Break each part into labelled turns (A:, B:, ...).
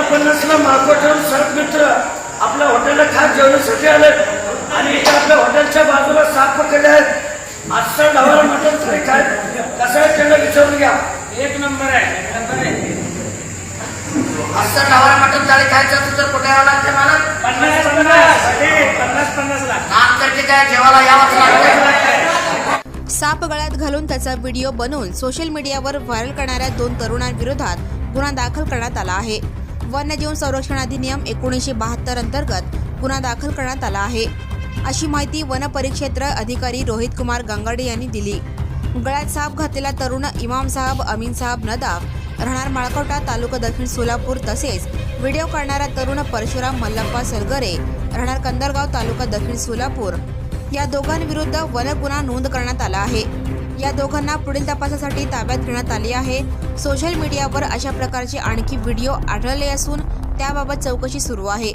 A: पन्नासला मागो ठेवून सर्प मित्र आपल्या हॉटेलला खास जेवणासाठी आले आणि इथे आपल्या हॉटेलच्या बाजूला साप पकडले आहेत. आजचा डावाला मटण फ्राय काय? कसं आहे त्यांना विचारून घ्या.
B: एक नंबर आहे एक नंबर आहे.
C: असं डावाला मटण थाळी खायचं असेल तर कुठे यावं लागते मला
B: पन्नास पन्नास पन्नास पन्नास लाख
C: तर आहे जेवायला यावंच लागतं
D: साप गळ्यात घालून त्याचा व्हिडिओ बनवून सोशल मीडियावर व्हायरल करणाऱ्या दोन तरुणांविरोधात गुन्हा दाखल करण्यात आला आहे. वन्यजीव संरक्षण अधिनियम एकोणीसशे बहात्तर अंतर्गत गुन्हा दाखल करण्यात आला आहे. अशी माहिती वनपरिक्षेत्र अधिकारी रोहित कुमार गंगाडे यांनी दिली. गळ्यात साप घातलेला तरुण इमाम साहब अमीन साहब नदाफ राहणार माळकोटा तालुका दक्षिण सोलापूर तसेच व्हिडिओ काढणारा तरुण परशुराम मल्लप्पा सलगरे राहणार कंदरगाव तालुका दक्षिण सोलापूर. या दोघांविरुद्ध वन गुन्हा नोंद करण्यात आला आहे. या दोघांना पुढील तपासासाठी ताब्यात घेण्यात आले आहे. सोशल मीडियावर अशा प्रकारचे आणखी व्हिडिओ आढळले असून त्याबाबत चौकशी सुरू आहे.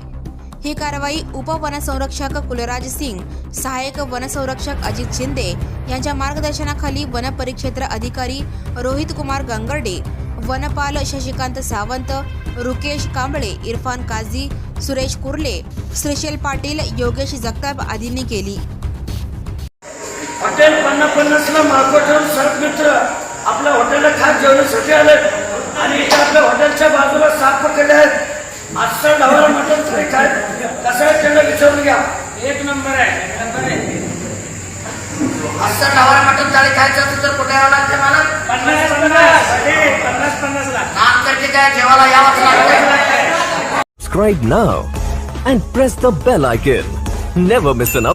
D: ही कारवाई उपवनसंरक्षक कुलराज सिंग सहाय्यक वनसंरक्षक अजित शिंदे यांच्या मार्गदर्शनाखाली वन परिक्षेत्र अधिकारी रोहित कुमार गंगर्डे वनपाल शशिकांत सावंत रुकेश कांबळे इरफान काझी सुरेश कुर्ले श्रीशेल पाटील योगेश जगताप आदींनी केली.
A: हॉटेल पन्नास पन्नासला मागो ठेवून सर्प मित्र आपल्या हॉटेलला खास जेवणासाठी आले. आणि इथे आपल्या हॉटेलच्या बाजूला साप पकडले आहेत. आजचा डावाला मटण फ्राय काय? कसं आहे त्यांना विचारून घ्या.
B: एक नंबर आहे एक नंबर आहे.
C: असं डावाला मटण थाळी खायचं असेल तर कुठे यावं लागते मला?
B: पन्नास पन्नास अरे, पन्नास पन्नास लाख
C: नाम तर ठीक आहे जेवायला यावंच लागतं
E: Subscribe now and press the bell icon. Never miss an update.